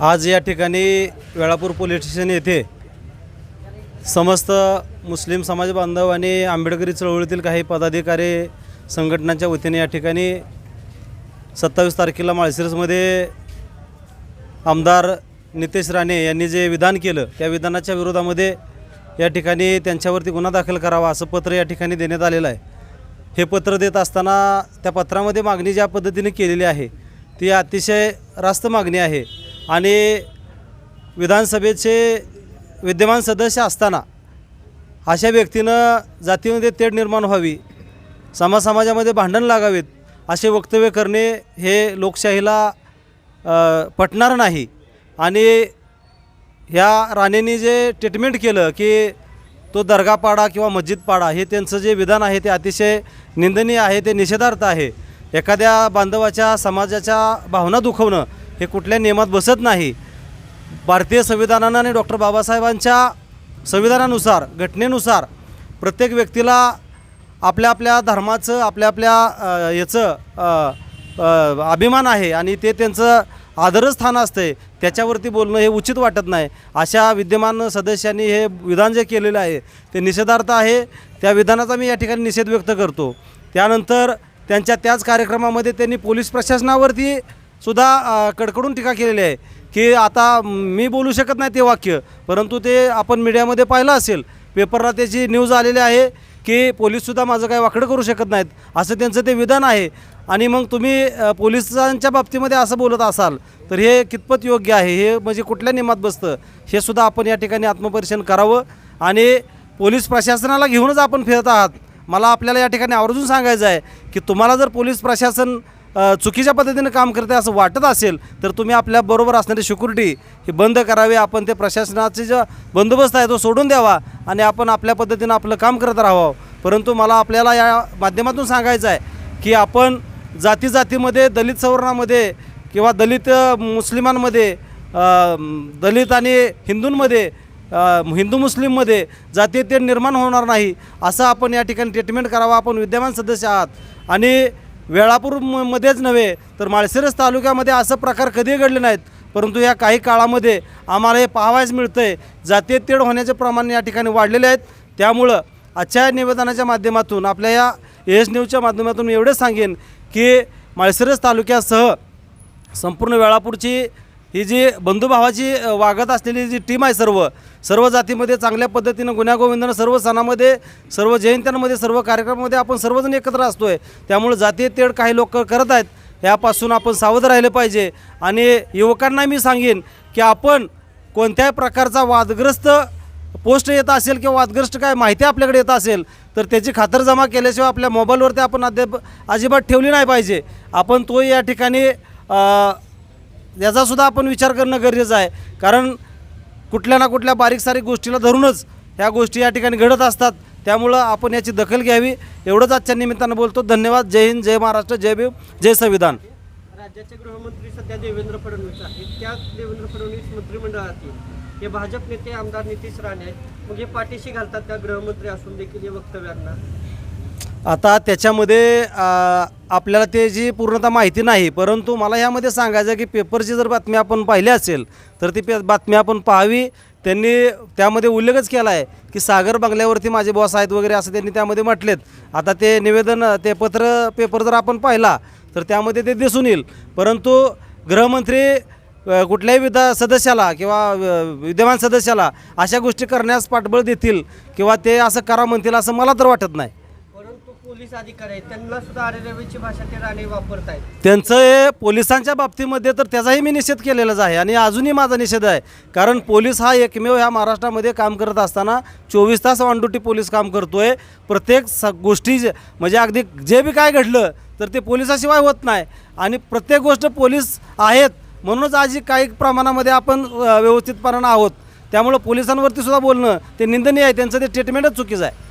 आज या ठिकाणी वेळापूर पोलीस स्टेशन येथे समस्त मुस्लिम समाज बांधव आणि आंबेडकरी चळवळीतील काही पदाधिकारी संघटनांच्या वतीने या ठिकाणी सत्तावीस तारखेला माळशिरसमध्ये आमदार नितेश राणे यांनी जे विधान केलं त्या विधानाच्या विरोधामध्ये या ठिकाणी त्यांच्यावरती गुन्हा दाखल करावा असं पत्र या ठिकाणी देण्यात आलेलं आहे. हे पत्र देत असताना त्या पत्रामध्ये मागणी ज्या पद्धतीने केलेली आहे ती अतिशय रास्त मागणी आहे. आणि विधानसभेचे विद्यमान सदस्य असताना अशा व्यक्तीनं जातीमध्ये तेढ निर्माण व्हावी समाज समाजामध्ये भांडण लागावेत असे वक्तव्य करणे हे लोकशाहीला पटणार नाही. आणि ह्या राणेंनी जे ट्रीटमेंट केलं की तो दर्गा पाडा किंवा मस्जिद पाडा हे त्यांचं जे विधान आहे ते अतिशय निंदनीय आहे ते निषेधार्थ आहे. एखाद्या बांधवाच्या समाजाच्या भावना दुखवणं हे कुठल्या नियमात बसत नाही. भारतीय संविधानानं आणि डॉक्टर बाबासाहेबांच्या संविधानानुसार घटनेनुसार प्रत्येक व्यक्तीला आपल्या आपल्या धर्माचं आपल्या आपल्या याचं अभिमान आहे आणि ते त्यांचं आदरच स्थान असते. त्याच्यावरती बोलणं हे उचित वाटत नाही. अशा विद्यमान सदस्यांनी हे विधान जे केलेलं आहे ते निषेधार्थ आहे. त्या विधानाचा मी या ठिकाणी निषेध व्यक्त करतो. त्यानंतर त्यांच्या त्याच कार्यक्रमामध्ये त्यांनी पोलीस प्रशासनावरती सुद्धा कडकडून टीका केलेली आहे की आता मी बोलू शकत नाही ते वाक्य परंतु ते आपण मीडियामध्ये पाहिलं असेल. पेपरला त्याची न्यूज आलेली आहे की पोलीससुद्धा माझं काही वाकडं करू शकत नाहीत असं त्यांचं ते विधान आहे. आणि मग तुम्ही पोलिसांच्या बाबतीमध्ये असं बोलत असाल तर हे कितपत योग्य आहे? हे म्हणजे कुठल्या नियमात बसतं? हे सुद्धा आपण या ठिकाणी आत्मपरीक्षण करावं आणि पोलीस प्रशासनाला घेऊनच आपण फिरत आहात. मला आपल्याला या ठिकाणी आवर्जून सांगायचं आहे की तुम्हाला जर पोलीस प्रशासन चुकीच्या पद्धतीनं काम करते असं वाटत असेल तर तुम्ही आपल्याबरोबर असणारी सिक्युरिटी ही बंद करावी. आपण ते प्रशासनाचे जो बंदोबस्त आहे तो सोडून द्यावा आणि आपण आपल्या पद्धतीनं आपलं काम करत राहावं. परंतु मला आपल्याला या माध्यमातून सांगायचं आहे की आपण जाती जातीमध्ये दलित सवर्णामध्ये किंवा दलित मुस्लिमांमध्ये दलित आणि हिंदूंमध्ये हिंदू मुस्लिममध्ये जातीय निर्माण होणार नाही असं आपण या ठिकाणी ट्रीटमेंट करावं. आपण विद्यमान सदस्य आहात आणि वेळापूर म- मध्येच नव्हे तर माळशिरस तालुक्यामध्ये असं प्रकार कधी घडले नाहीत. परंतु या काही काळामध्ये आम्हाला हे पाहावयास मिळतं आहे जातीय तेढ होण्याचे प्रमाण या ठिकाणी वाढलेले आहेत. त्यामुळं आजच्या या निवेदनाच्या माध्यमातून आपल्या या एस न्यूजच्या माध्यमातून मी एवढंच सांगेन की माळशिरस तालुक्यासह संपूर्ण वेळापूरची ही जी बंधुभावाची वागत असलेली जी टीम आहे सर्व सर्व जातीमध्ये चांगल्या पद्धतीनं गुन्ह्यागोविंदानं सर्व सणामध्ये सर्व जयंत्यांमध्ये सर्व कार्यक्रमामध्ये आपण सर्वजण एकत्र असतो आहे त्यामुळे जातीय तेढ काही लोक करत आहेत यापासून आपण सावध राहिलं पाहिजे. आणि युवकांना मी सांगेन की आपण कोणत्याही प्रकारचा वादग्रस्त पोस्ट येत असेल किंवा वादग्रस्त काय माहिती आपल्याकडे येत असेल तर त्याची खातरजमा केल्याशिवाय आपल्या मोबाईलवरती आपण अद्याप अजिबात ठेवली नाही पाहिजे. आपण तो या ठिकाणी याचासुद्धा आपण विचार करणं गरजेचं आहे. कारण कुठल्या ना कुठल्या बारीक सारीक गोष्टीला धरूनच ह्या गोष्टी या ठिकाणी घडत असतात. त्यामुळं आपण याची दखल घ्यावी. एवढंच आजच्या निमित्तानं बोलतो. धन्यवाद. जय हिंद जय महाराष्ट्र जय भीम जय संविधान. राज्याचे गृहमंत्री सध्या देवेंद्र फडणवीस आहेत. त्या देवेंद्र फडणवीस मंत्रिमंडळातील हे भाजप नेते आमदार नितीश राणे आहेत. मग हे पाठीशी घालतात त्या गृहमंत्री असून देखील या वक्तव्यांना? आता त्याच्यामध्ये आपल्याला ते जी पूर्णतः माहिती नाही परंतु मला यामध्ये सांगायचं की पेपरची जर बातमी आपण पाहिली असेल तर ती पे बातमी आपण पाहावी. त्यांनी त्यामध्ये उल्लेखच केला आहे की सागर बंगल्यावरती माझे बॉस आहेत वगैरे असं त्यांनी त्यामध्ये म्हटलेत. आता ते निवेदन ते पत्र पेपर जर आपण पाहिला तर त्यामध्ये ते दिसून येईल. परंतु गृहमंत्री कुठल्याही विधा सदस्याला किंवा विद्यमान सदस्याला अशा गोष्टी करण्यास पाठबळ देतील किंवा ते असं करा म्हणतील असं मला तर वाटत नाही. पोलीस अधिकारी आहेत त्यांना सुद्धा आरेरवीची भाषा ते राणे वापरत आहेत त्यांचं हे पोलिसांच्या बाबतीमध्ये तर त्याचाही मी निषेध केलेलाच आहे आणि अजूनही माझा निषेध आहे. कारण पोलीस हा एकमेव ह्या महाराष्ट्रामध्ये काम करत असताना चोवीस तास ऑन ड्युटी पोलीस काम करतोय. प्रत्येक स गोष्टी जे- म्हणजे अगदी जे बी काय घडलं तर ते पोलिसाशिवाय होत नाही. आणि प्रत्येक गोष्ट पोलीस आहेत म्हणूनच आज ही काही प्रमाणामध्ये आपण अ, व्यवस्थितपणानं आहोत. त्यामुळं पोलिसांवरती सुद्धा बोलणं ते निंदनीय आहे त्यांचं ते ट्रीटमेंटच चुकीचं आहे.